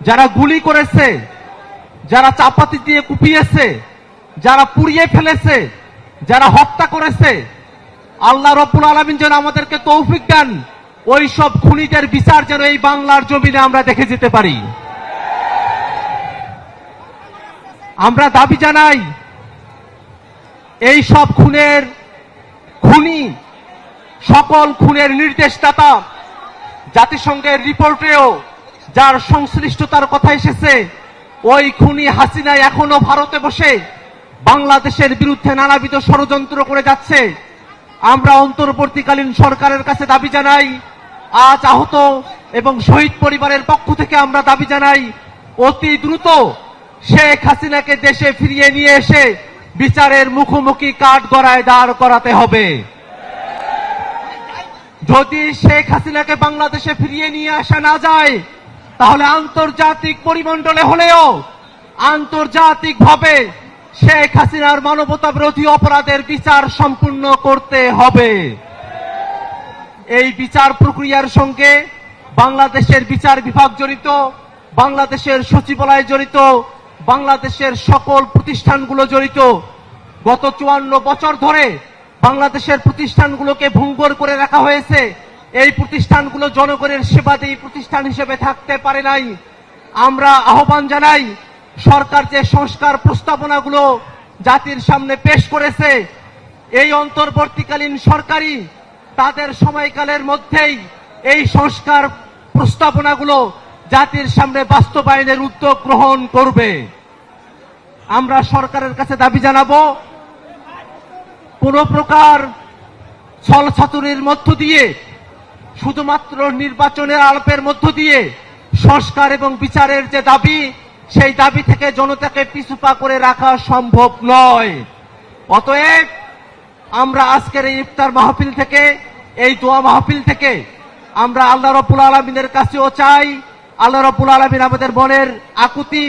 যারা গুলি করেছে, যারা চাপাতি দিয়ে কুপিয়েছে, যারা পুড়িয়ে ফেলেছে, যারা হত্যা করেছে, আল্লাহ রব্বুল আলমিন যেন আমাদেরকে তৌফিক দেন ওই সব খুনিদের বিচার যেন এই বাংলার জমিনে আমরা দেখে যেতে পারি। আমরা দাবি জানাই এই সব খুনের খুনি, সকল খুনের নির্দেশদাতা জাতিসংঘের রিপোর্টেও যার সংশ্লিষ্টতার কথা এসেছে, ওই খুনি হাসিনা এখনও ভারতে বসে বাংলাদেশের বিরুদ্ধে নানাবিধ ষড়যন্ত্র করে যাচ্ছে। আমরা অন্তর্বর্তীকালীন সরকারের কাছে দাবি জানাই, আজ আহত এবং শহীদ পরিবারের পক্ষ থেকে আমরা দাবি জানাই, অতি দ্রুত শেখ হাসিনাকে দেশে ফিরিয়ে নিয়ে এসে বিচারের মুখোমুখি কাঠ গড়ায় দাঁড় করাতে হবে। যদি শেখ হাসিনাকে বাংলাদেশে ফিরিয়ে নিয়ে আসা না যায় তাহলে আন্তর্জাতিক পরিমণ্ডলে হলেও আন্তর্জাতিক ভাবে শেখ হাসিনার মানবতা বিরোধী অপরাধের বিচার সম্পূর্ণ করতে হবে। এই বিচার প্রক্রিয়ার সঙ্গে বাংলাদেশের বিচার বিভাগ জড়িত, বাংলাদেশের সচিবালয় জড়িত, বাংলাদেশের সকল প্রতিষ্ঠানগুলো জড়িত। গত চুয়ান্ন বছর ধরে বাংলাদেশের প্রতিষ্ঠানগুলোকে ভঙ্গুর করে রাখা হয়েছে। এই প্রতিষ্ঠানগুলো জনগণের সেবাদেয়ী প্রতিষ্ঠান হিসেবে থাকতে পারে নাই। আমরা আহ্বান জানাই, সরকার যে সংস্কার প্রস্তাবনাগুলো জাতির সামনে পেশ করেছে, এই অন্তর্বর্তীকালীন সরকারি তাদের সময়কালের মধ্যেই এই সংস্কার প্রস্তাবনাগুলো জাতির সামনে বাস্তবায়নের উদ্যোগ গ্রহণ করবে। আমরা সরকারের কাছে দাবি জানাব, কোন প্রকার ছল ছাতুরির মধ্য দিয়ে শুধুমাত্র নির্বাচনের আলাপের মধ্য দিয়ে সংস্কার এবং বিচারের যে দাবি, সেই দাবি থেকে জনতাকে পিছুপা করে রাখা সম্ভব নয়। অতএব আমরা আজকের এই ইফতার মাহফিল থেকে, এই দোয়া মাহফিল থেকে আমরা আল্লাহ রব্বুল আলমিনের কাছেও চাই। আল্লাহ রব্বুল আলমিন আমাদের মনের আকুতি,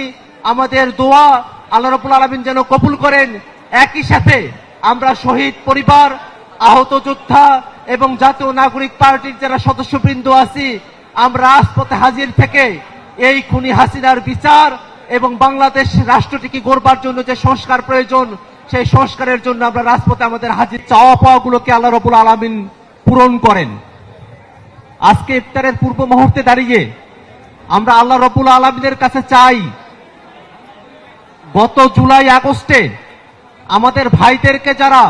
আমাদের দোয়া আল্লাহ রব্বুল আলমিন যেন কবুল করেন। একই সাথে আমরা শহীদ পরিবার আহত যোদ্ধা এবং জাতীয় নাগরিক পার্টির যারা সদস্যবৃন্দ আছি, আমরা রাজপথে হাজির থেকে এই খুনি হাসিনার বিচার এবং বাংলাদেশ রাষ্ট্রটিকে গড়বার জন্য যে সংস্কার প্রয়োজন, সেই সংস্কারের জন্য আমরা রাজপথে আমাদের হাজির চাওয়া পাওয়াগুলোকে আল্লাহ রবুল আলমিন পূরণ করেন। আজকে ইফতারের পূর্ব মুহূর্তে দাঁড়িয়ে আমরা আল্লাহ রবুল আলমিনের কাছে চাই, গত জুলাই আগস্টে আমাদের ভাইদেরকে যারা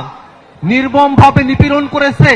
নির্মমভাবে নিপীড়ন করেছে।